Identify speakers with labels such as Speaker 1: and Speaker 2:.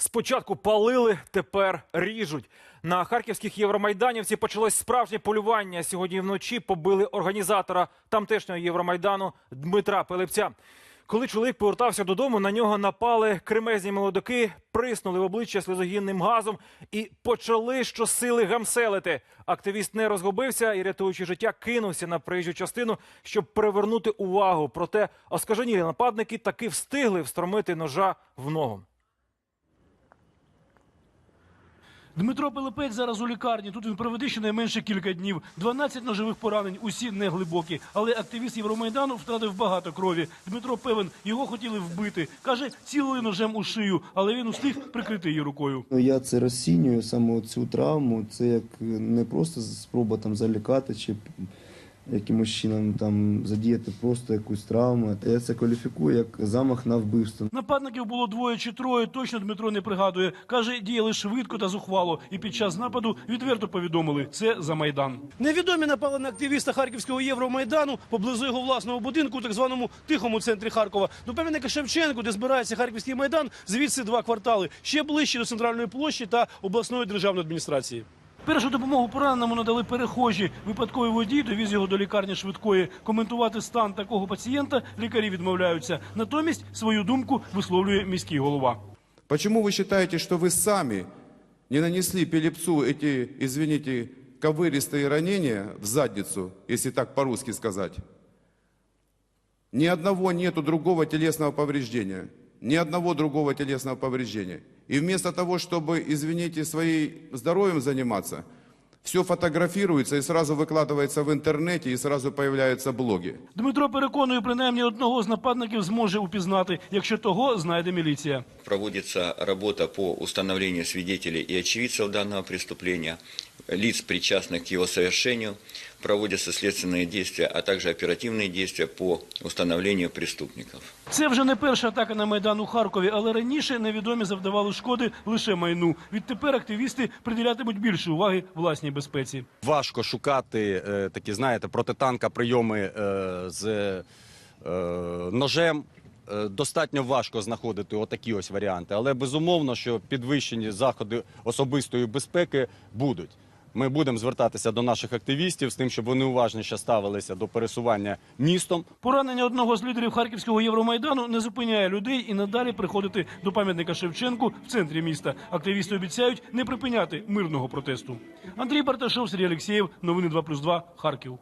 Speaker 1: Спочатку палили, тепер ріжуть. На харківських євромайданівці почалось справжнє полювання. Сьогодні вночі побили організатора тамтешнього євромайдану Дмитра Пилипця. Коли чоловік повертався додому, на нього напали кремезні молодики, приснули в обличчя сльозогінним газом і почали щосили гамселити. Активіст не розгубився і, рятуючи життя, кинувся на проїжджу частину, щоб привернути увагу. Проте оскаженілі нападники таки встигли встромити ножа в ногу.
Speaker 2: Дмитро Пилипець зараз у лікарні. Тут він проведе щонайменше кілька днів. 12 ножових поранень, усі не глибокі. Але активіст Євромайдану втратив багато крові. Дмитро певен, його хотіли вбити. Каже, цілили ножем у шию, але він устиг прикрити її рукою.
Speaker 3: Ну, Я це розцінюю саме цю травму. Це як не просто спроба там залікати чи якимось чином там задіяти просто якусь травму. Я це кваліфікую як замах на вбивство.
Speaker 2: Нападників було двоє чи троє. Точно Дмитро не пригадує. Каже, діяли швидко та зухвало. І під час нападу відверто повідомили це за майдан. Невідомі напали на активіста харківського Євромайдану поблизу його власного будинку, у так званому тихому центрі Харкова. До пам'ятника Шевченку, де збирається харківський майдан, звідси два квартали. Ще ближче до центральної площі та обласної державної адміністрації. Першу допомогу пораненому надали перехожі. Випадковий водій довіз його до лікарні швидкої. Коментувати стан такого пацієнта лікарі відмовляються. Натомість свою думку висловлює міський голова.
Speaker 4: Почему вы считаете, что вы сами не нанесли Пелепцу эти, извините, ковыристые ранения в задницу, если так по-русски сказать? Ни одного нету другого телесного повреждения. Ни одного другого телесного повреждения. И вместо того, чтобы, извините, своим здоровьем заниматься, все фотографируется и сразу выкладывается в интернете, и сразу появляются блоги.
Speaker 2: Дмитро переконує, принаймні одного з нападників зможе упізнати, якщо того знайде міліція.
Speaker 5: Проводится работа по установлению свидетелей и очевидцев данного преступления, лиц, причастных к его совершению, проводятся следственные действия, а также оперативные действия по установлению преступников.
Speaker 2: Це вже не перша атака на майдан у Харкові, але раніше невідомі завдавали шкоди лише майну. Відтепер активісти приділятимуть більше уваги власній безпеці.
Speaker 6: важко шукати е, такі, знаєте, протитанка прийоми е, з е, ножем. Е, Достатньо важко знаходити отакі ось варіанти, але безумовно, що підвищені заходи особистої безпеки будуть. Ми будемо звертатися до наших активістів з тим, щоб вони уважніше ставилися до пересування містом.
Speaker 2: Поранення одного з лідерів харківського Євромайдану не зупиняє людей і надалі приходити до пам'ятника Шевченку в центрі міста. Активісти обіцяють не припиняти мирного протесту. Андрій Барташов, Сергій Алексєєв. Новини 2+,2. Харків.